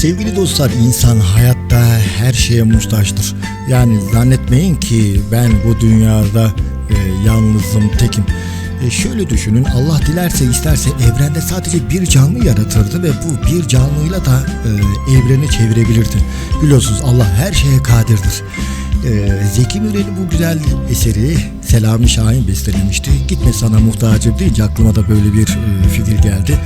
Dostlar insan hayatta her şeye muhtaçtır. Yani zannetmeyin ki ben bu dünyada e, yalnızım, tekim. E, şöyle düşünün Allah dilerse isterse evrende sadece bir canlı yaratırdı ve bu bir canlıyla da e, evreni çevirebilirdi. Biliyorsunuz Allah her şeye kadirdir. E, Zeki Müren'in bu güzel eseri Selami Şahin bestelemişti. Gitme sana muhtacım deyince aklıma da böyle bir e, fikir geldi.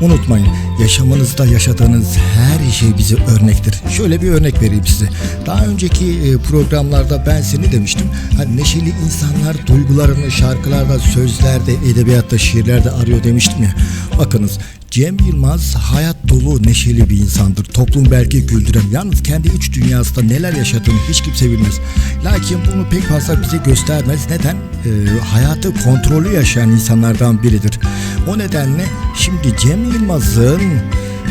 Unutmayın yaşamınızda yaşadığınız her şey bize örnektir. Şöyle bir örnek vereyim size. Daha önceki e, programlarda ben seni demiştim. Hani neşeli insanlar duygularını şarkılarda, sözlerde, edebiyatta, şiirlerde arıyor demiştim ya. Bakınız Cem Yılmaz hayat dolu neşeli bir insandır. Toplum belki güldüren. Yalnız kendi iç dünyasında neler yaşadığını hiç kimse bilmez. Lakin bunu pek fazla bize göstermez. Neden? Ee, hayatı kontrolü yaşayan insanlardan biridir. O nedenle şimdi Cem Yılmaz'ın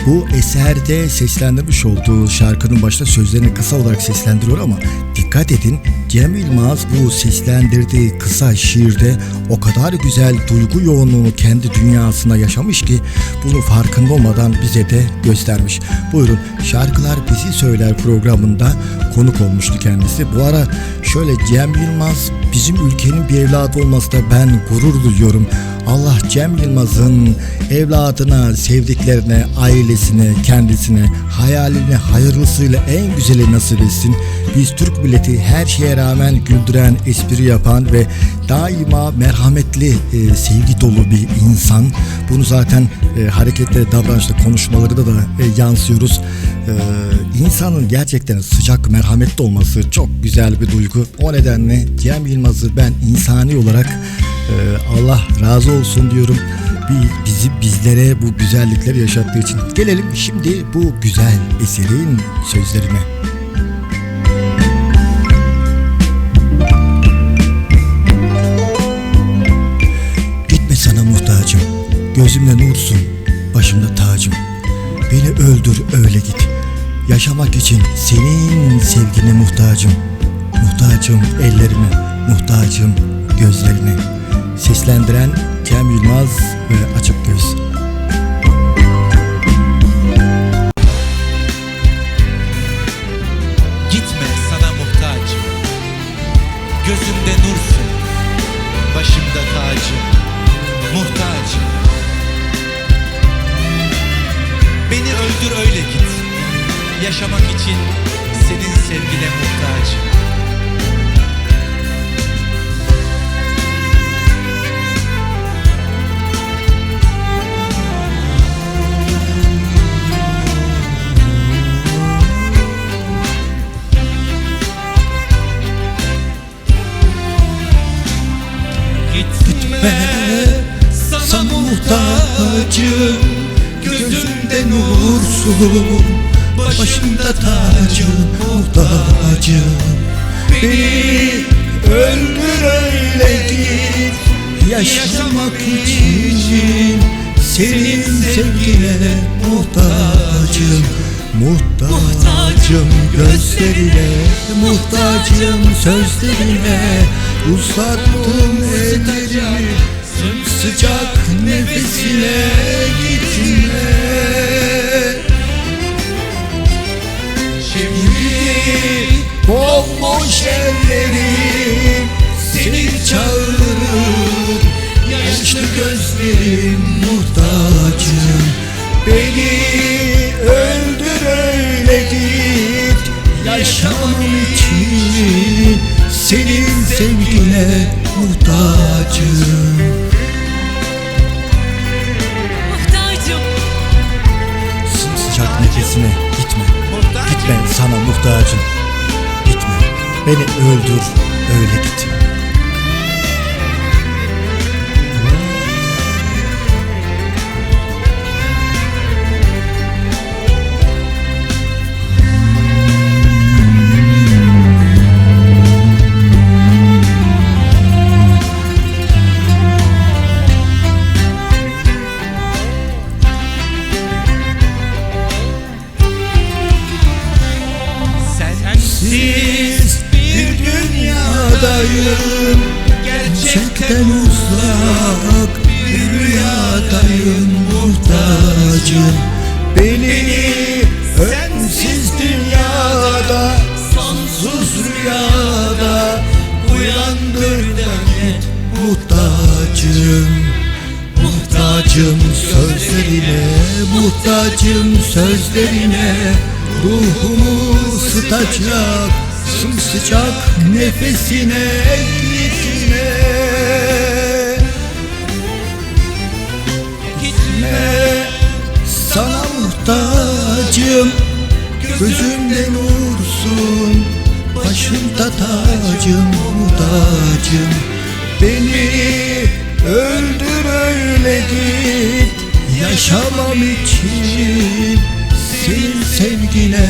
bu eserde seslendirmiş olduğu şarkının başta sözlerini kısa olarak seslendiriyor ama dikkat edin Cem Yılmaz bu seslendirdiği kısa şiirde o kadar güzel duygu yoğunluğunu kendi dünyasında yaşamış ki bunu farkında olmadan bize de göstermiş. Buyurun şarkılar bizi söyler programında konuk olmuştu kendisi. Bu ara şöyle Cem Yılmaz bizim ülkenin bir evladı olması da ben gurur duyuyorum. Allah Cem Yılmaz'ın evladına, sevdiklerine, ailesine, kendisine, hayaline hayırlısıyla en güzeli nasip etsin. Biz Türk milleti her şeye rağmen güldüren, espri yapan ve daima merhametli, e, sevgi dolu bir insan. Bunu zaten e, hareketleri, davranışta, konuşmaları da e, yansıyoruz. E, insanın gerçekten sıcak, merhametli olması çok güzel bir duygu. O nedenle Cem Yılmaz'ı ben insani olarak e, Allah razı olsun diyorum. Bir, bizi bizlere bu güzellikleri yaşattığı için. Gelelim şimdi bu güzel eserin sözlerine. Gitme sana muhtacım, gözümde nursun, başımda tacım. Beni öldür öyle git. Yaşamak için senin sevgine muhtacım. Muhtacım ellerime, muhtacım gözlerine. Seslendiren Cem Yılmaz ve Açık Göz. Gitme sana muhtacım Gözümde nursun Başımda tacım Muhtacım Beni öldür öyle git Yaşamak için senin sevgine muhtacım Gitme sana muhtacım Gözümde nursun Başımda tacım muhtacım. Beni öldür öyle git Yaşamak için senin sevgine muhtacım. Muhtacım gözlerine, muhtacım sözlerine Uzattım ellerimi. Sıcak nefesine gitme gözlerim muhtacım. Beni öldür öyle git Yaşamam için senin sevgine muhtacım. Muhtacım. Sımsıcak nefesine gitme. Muhtacım. Gitme sana muhtacım. Gitme. Beni öldür öyle git Gerçekten uzak bir rüyadayım muhtacım. Beni Sensiz dünyada Sonsuz rüyada Uyandır beni Muhtacım. Muhtacım sözlerine Muhtacım sözlerine Ruhumu ısıtacak Sımsıcak nefesine muhtacım Gözümde nursun. Başımda tacım muhtacım Beni öldür öyle git. Yaşamam için Senin sevgine